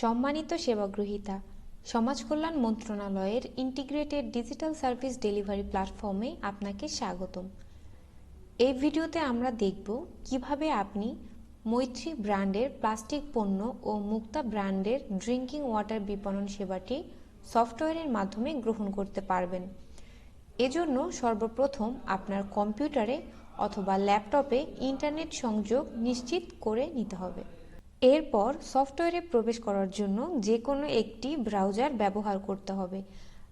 সম্মানিত সেবাগ্রহীতা, সমাজ কল্যাণ মন্ত্রণালয়ের ইন্টিগ্রেটেড ডিজিটাল সার্ভিস ডেলিভারি প্ল্যাটফর্মে আপনাকে স্বাগতম। এই ভিডিওতে আমরা দেখব কীভাবে আপনি মৈত্রী ব্র্যান্ডের প্লাস্টিক পণ্য ও মুক্তা ব্র্যান্ডের ড্রিঙ্কিং ওয়াটার বিপণন সেবাটি সফটওয়্যারের মাধ্যমে গ্রহণ করতে পারবেন। এজন্য সর্বপ্রথম আপনার কম্পিউটারে অথবা ল্যাপটপে ইন্টারনেট সংযোগ নিশ্চিত করে নিতে হবে। এরপর সফটওয়্যারে প্রবেশ করার জন্য যে কোনো একটি ব্রাউজার ব্যবহার করতে হবে।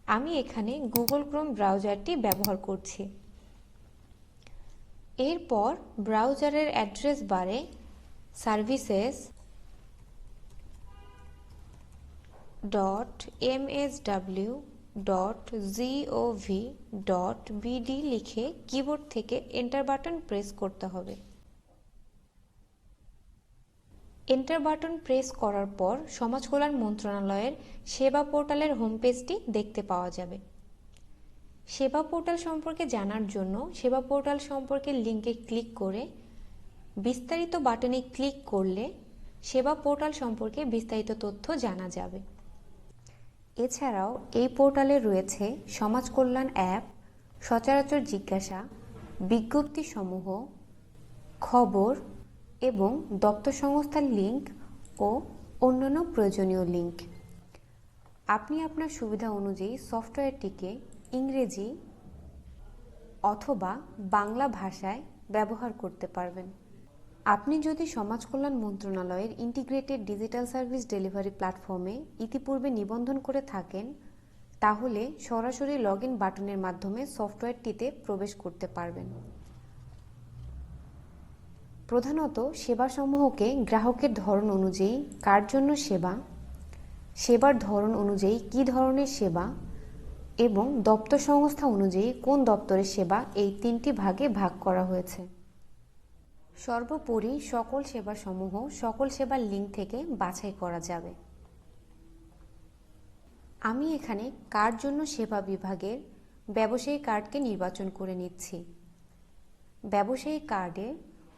আমি এখানে গুগল ক্রোম ব্রাউজারটি ব্যবহার করছি। এরপর ব্রাউজারের অ্যাড্রেস বারে services dot MSW dot GOV dot BD লিখে কিবোর্ড থেকে এন্টার বাটন প্রেস করতে হবে। এন্টার বাটন প্রেস করার পর সমাজ কল্যাণ মন্ত্রণালয়ের সেবা পোর্টালের হোম পেজটি দেখতে পাওয়া যাবে। সেবা পোর্টাল সম্পর্কে জানার জন্য সেবা পোর্টাল সম্পর্কে লিঙ্কে ক্লিক করে বিস্তারিত বাটনে ক্লিক করলে সেবা পোর্টাল সম্পর্কে বিস্তারিত তথ্য জানা যাবে। এছাড়াও এই পোর্টালে রয়েছে সমাজ কল্যাণ অ্যাপ সচরাচর জিজ্ঞাসা, বিজ্ঞপ্তি সমূহ, খবর এবং দপ্তর সংস্থার লিঙ্ক ও অন্যান্য প্রয়োজনীয় লিঙ্ক আপনি আপনার সুবিধা অনুযায়ী সফটওয়্যারটিকে ইংরেজি অথবা বাংলা ভাষায় ব্যবহার করতে পারবেন। আপনি যদি সমাজ কল্যাণ মন্ত্রণালয়ের ইন্টিগ্রেটেড ডিজিটাল সার্ভিস ডেলিভারি প্ল্যাটফর্মে ইতিপূর্বে নিবন্ধন করে থাকেন, তাহলে সরাসরি লগ ইন বাটনের মাধ্যমে সফটওয়্যারটিতে প্রবেশ করতে পারবেন। প্রধানত সেবাসমূহকে গ্রাহকের ধরন অনুযায়ী, কার জন্য সেবা, সেবার ধরন অনুযায়ী কী ধরনের সেবা এবং দপ্তর সংস্থা অনুযায়ী কোন দপ্তরের সেবা এই তিনটি ভাগে ভাগ করা হয়েছে। সর্বোপরি সকল সেবাসমূহ সকল সেবার লিঙ্ক থেকে বাছাই করা যাবে। আমি এখানে কার জন্য সেবা বিভাগের ব্যবসায়ী কার্ডকে নির্বাচন করে নিচ্ছি। ব্যবসায়ী কার্ডে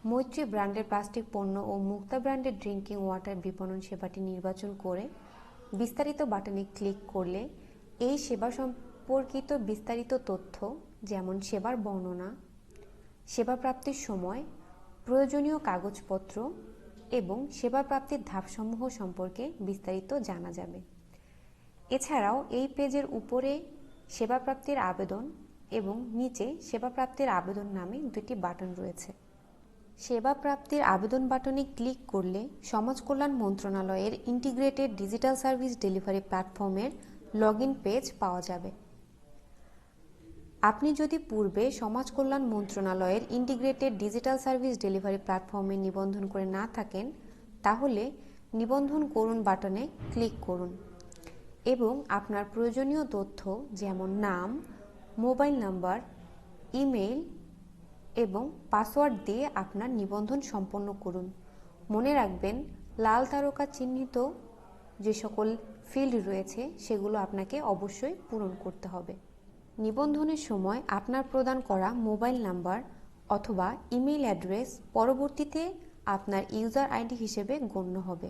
মৈত্রী ব্র্যান্ডের প্লাস্টিক পণ্য ও মুক্তা ব্র্যান্ডের ড্রিঙ্কিং ওয়াটার বিপণন সেবাটি নির্বাচন করে বিস্তারিত বাটনে ক্লিক করলে এই সেবা সম্পর্কিত বিস্তারিত তথ্য, যেমন সেবার বর্ণনা সেবা প্রাপ্তির সময়, প্রয়োজনীয় কাগজপত্র এবং সেবা প্রাপ্তির ধাপসমূহ সম্পর্কে বিস্তারিত জানা যাবে। এছাড়াও এই পেজের উপরে সেবা প্রাপ্তির আবেদন এবং নিচে সেবা প্রাপ্তির আবেদন নামে দুটি বাটন রয়েছে। সেবা প্রাপ্তির আবেদন বাটনে ক্লিক করলে সমাজ কল্যাণ মন্ত্রণালয়ের ইন্টিগ্রেটেড ডিজিটাল সার্ভিস ডেলিভারি প্ল্যাটফর্মের লগ পেজ পাওয়া যাবে। আপনি যদি পূর্বে সমাজ কল্যাণ মন্ত্রণালয়ের ইন্টিগ্রেটেড ডিজিটাল সার্ভিস ডেলিভারি প্ল্যাটফর্মে নিবন্ধন করে না থাকেন, তাহলে নিবন্ধন করুন বাটনে ক্লিক করুন এবং আপনার প্রয়োজনীয় তথ্য যেমন নাম, মোবাইল নাম্বার, ইমেইল এবং পাসওয়ার্ড দিয়ে আপনার নিবন্ধন সম্পন্ন করুন। মনে রাখবেন, লাল তারকা চিহ্নিত যে সকল ফিল্ড রয়েছে, সেগুলো আপনাকে অবশ্যই পূরণ করতে হবে। নিবন্ধনের সময় আপনার প্রদান করা মোবাইল নাম্বার অথবা ইমেইল অ্যাড্রেস পরবর্তীতে আপনার ইউজার আইডি হিসেবে গণ্য হবে।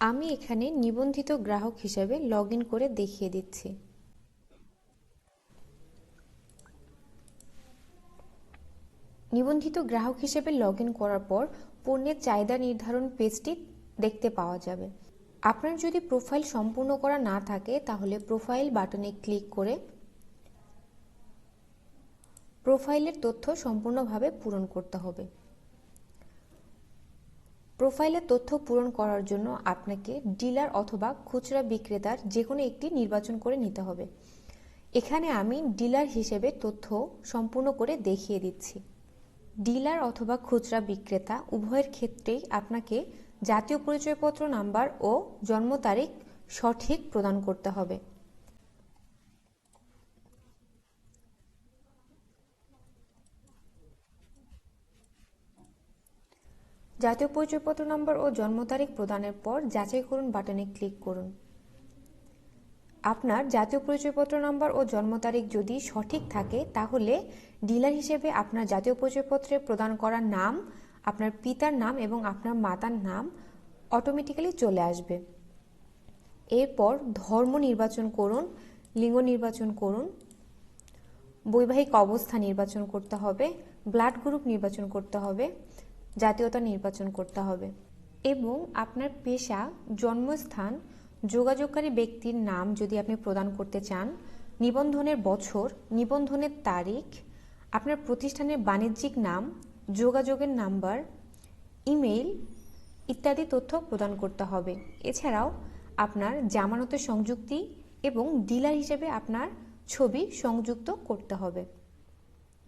আমি এখানে নিবন্ধিত গ্রাহক হিসেবে লগ করে দেখিয়ে দিচ্ছি। নিবন্ধিত গ্রাহক হিসেবে লগ করার পর পণ্যের চাহিদা নির্ধারণ পেজটি দেখতে পাওয়া যাবে। আপনার যদি প্রোফাইল সম্পূর্ণ করা না থাকে, তাহলে প্রোফাইল বাটনে ক্লিক করে প্রোফাইলের তথ্য সম্পূর্ণভাবে পূরণ করতে হবে। প্রোফাইলের তথ্য পূরণ করার জন্য আপনাকে ডিলার অথবা খুচরা বিক্রেতার যে কোনো একটি নির্বাচন করে নিতে হবে। এখানে আমি ডিলার হিসেবে তথ্য সম্পূর্ণ করে দেখিয়ে দিচ্ছি। ডিলার অথবা খুচরা বিক্রেতা উভয়ের ক্ষেত্রেই আপনাকে জাতীয় পরিচয়পত্র নাম্বার ও জন্ম তারিখ সঠিক প্রদান করতে হবে। জাতীয় পরিচয়পত্র নম্বর ও জন্ম তারিখ প্রদানের পর যাচাই করুন বাটনে ক্লিক করুন। আপনার জাতীয় পরিচয়পত্র নম্বর ও জন্ম তারিখ যদি সঠিক থাকে, তাহলে ডিলার হিসেবে আপনার জাতীয় পরিচয়পত্রে প্রদান করা নাম, আপনার পিতার নাম এবং আপনার মাতার নাম অটোমেটিক্যালি চলে আসবে। এরপর ধর্ম নির্বাচন করুন, লিঙ্গ নির্বাচন করুন, বৈবাহিক অবস্থা নির্বাচন করতে হবে ব্লাড গ্রুপ নির্বাচন করতে হবে, জাতীয়তা নির্বাচন করতে হবে এবং আপনার পেশা, জন্মস্থান যোগাযোগকারী ব্যক্তির নাম যদি আপনি প্রদান করতে চান, নিবন্ধনের বছর, নিবন্ধনের তারিখ, আপনার প্রতিষ্ঠানের বাণিজ্যিক নাম, যোগাযোগের নাম্বার, ইমেইল ইত্যাদি তথ্য প্রদান করতে হবে। এছাড়াও আপনার জামানতের সংযুক্তি এবং ডিলার হিসেবে আপনার ছবি সংযুক্ত করতে হবে।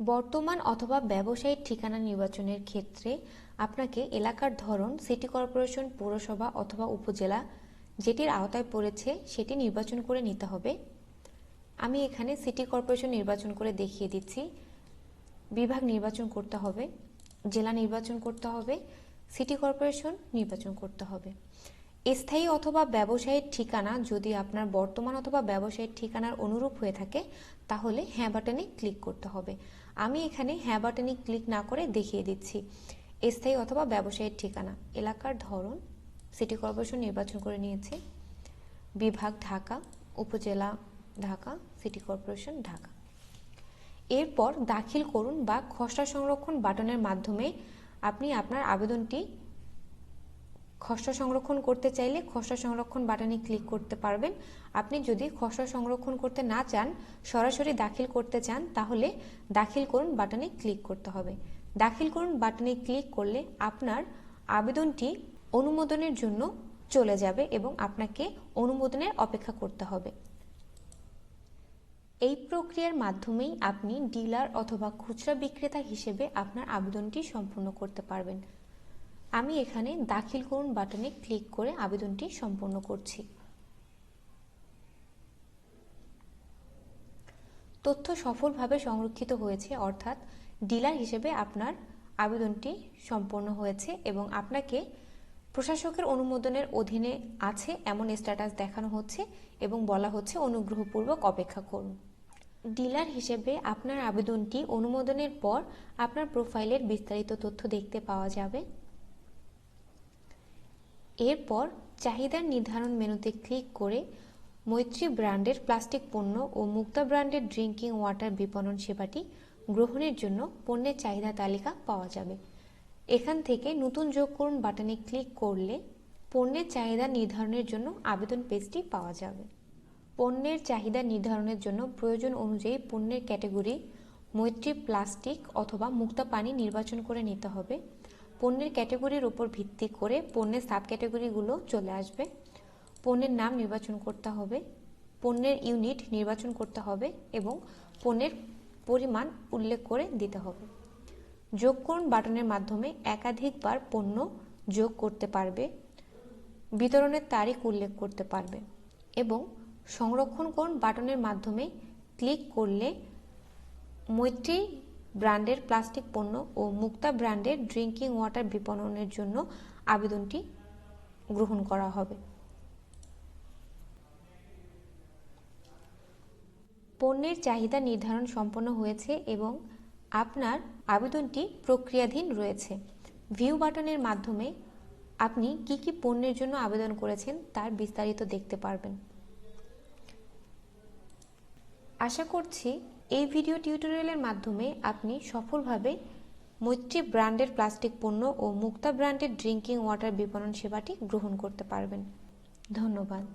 বর্তমান অথবা ব্যবসায়িক ঠিকানা নির্বাচনের ক্ষেত্রে আপনাকে এলাকার ধরন, সিটি কর্পোরেশন, পৌরসভা অথবা উপজেলা যেটির আওতায় পড়েছে, সেটি নির্বাচন করে নিতে হবে। আমি এখানে সিটি কর্পোরেশন নির্বাচন করে দেখিয়ে দিচ্ছি। বিভাগ নির্বাচন করতে হবে, জেলা নির্বাচন করতে হবে, সিটি কর্পোরেশন নির্বাচন করতে হবে। স্থায়ী অথবা ব্যবসায়িক ঠিকানা যদি আপনার বর্তমান অথবা ব্যবসায়িক ঠিকানার অনুরূপ হয়ে থাকে, তাহলে হ্যাঁ বাটনে ক্লিক করতে হবে। আমি এখানে হ্যাঁ বাটনে ক্লিক না করে দেখিয়ে দিচ্ছি, স্থায়ী অথবা ব্যবসায়িক ঠিকানা, এলাকার ধরন সিটি কর্পোরেশন নির্বাচন করে নিয়েছি। বিভাগ ঢাকা, উপজেলা ঢাকা, সিটি কর্পোরেশন ঢাকা। এরপর দাখিল করুন বা খসড়া সংরক্ষণ বাটনের মাধ্যমে আপনি আপনার আবেদনটি খসড়া সংরক্ষণ করতে চাইলে খসড়া সংরক্ষণ বাটনে ক্লিক করতে পারবেন। আপনি যদি খসড়া সংরক্ষণ করতে না চান, সরাসরি দাখিল করতে চান, তাহলে দাখিল করুন বাটনে ক্লিক করতে হবে। দাখিল করুন বাটনে ক্লিক করলে আপনার আবেদনটি অনুমোদনের জন্য চলে যাবে এবং আপনাকে অনুমোদনের অপেক্ষা করতে হবে। এই প্রক্রিয়ার মাধ্যমেই আপনি ডিলার অথবা খুচরা বিক্রেতা হিসেবে আপনার আবেদনটি সম্পূর্ণ করতে পারবেন। আমি এখানে দাখিল করুন বাটনে ক্লিক করে আবেদনটি সম্পূর্ণ করছি। তথ্য সফলভাবে সংরক্ষিত হয়েছে, অর্থাৎ ডিলার হিসেবে আপনার আবেদনটি সম্পন্ন হয়েছে এবং আপনাকে প্রশাসকের অনুমোদনের অধীনে আছে এমন স্ট্যাটাস দেখানো হচ্ছে এবং বলা হচ্ছে অনুগ্রহপূর্বক অপেক্ষা করুন। ডিলার হিসেবে আপনার আবেদনটি অনুমোদনের পর আপনার প্রোফাইলের বিস্তারিত তথ্য দেখতে পাওয়া যাবে। এরপর চাহিদার নির্ধারণ মেনুতে ক্লিক করে মৈত্রী ব্র্যান্ডের প্লাস্টিক পণ্য ও মুক্তা ব্র্যান্ডের ড্রিঙ্কিং ওয়াটার বিপণন সেবাটি গ্রহণের জন্য পণ্যের চাহিদা তালিকা পাওয়া যাবে। এখান থেকে নতুন যোগ করুন বাটনে ক্লিক করলে পণ্যের চাহিদা নির্ধারণের জন্য আবেদন পেজটি পাওয়া যাবে। পণ্যের চাহিদা নির্ধারণের জন্য প্রয়োজন অনুযায়ী পণ্যের ক্যাটাগরি, মৈত্রী, প্লাস্টিক অথবা মুক্তা পানি নির্বাচন করে নিতে হবে। পণ্যের ক্যাটাগরির উপর ভিত্তি করে পণ্যের সাব ক্যাটাগরিগুলো চলে আসবে। পণ্যের নাম নির্বাচন করতে হবে, পণ্যের ইউনিট নির্বাচন করতে হবে এবং পণ্যের পরিমাণ উল্লেখ করে দিতে হবে। যোগ করুন বাটনের মাধ্যমে একাধিকবার পণ্য যোগ করতে পারবে, বিতরণের তারিখ উল্লেখ করতে পারবে এবং সংরক্ষণ করুন বাটনের মাধ্যমে ক্লিক করলে মৈত্রী ব্র্যান্ডের প্লাস্টিক পণ্য ও মুক্তা ব্র্যান্ডের ড্রিঙ্কিং ওয়াটার বিপণনের জন্য আবেদনটি গ্রহণ করা হবে। পণ্যের চাহিদা নির্ধারণ সম্পন্ন হয়েছে এবং আপনার আবেদনটি প্রক্রিয়াধীন রয়েছে। ভিউ বাটনের মাধ্যমে আপনি কি কি পণ্যের জন্য আবেদন করেছেন তার বিস্তারিত দেখতে পারবেন। আশা করছি এই ভিডিও টিউটোরিয়ালের মাধ্যমে আপনি সফলভাবে মৈত্রী ব্র্যান্ডের প্লাস্টিক পণ্য ও মুক্তা ব্র্যান্ডের ড্রিঙ্কিং ওয়াটার বিপণন সেবাটি গ্রহণ করতে পারবেন। ধন্যবাদ।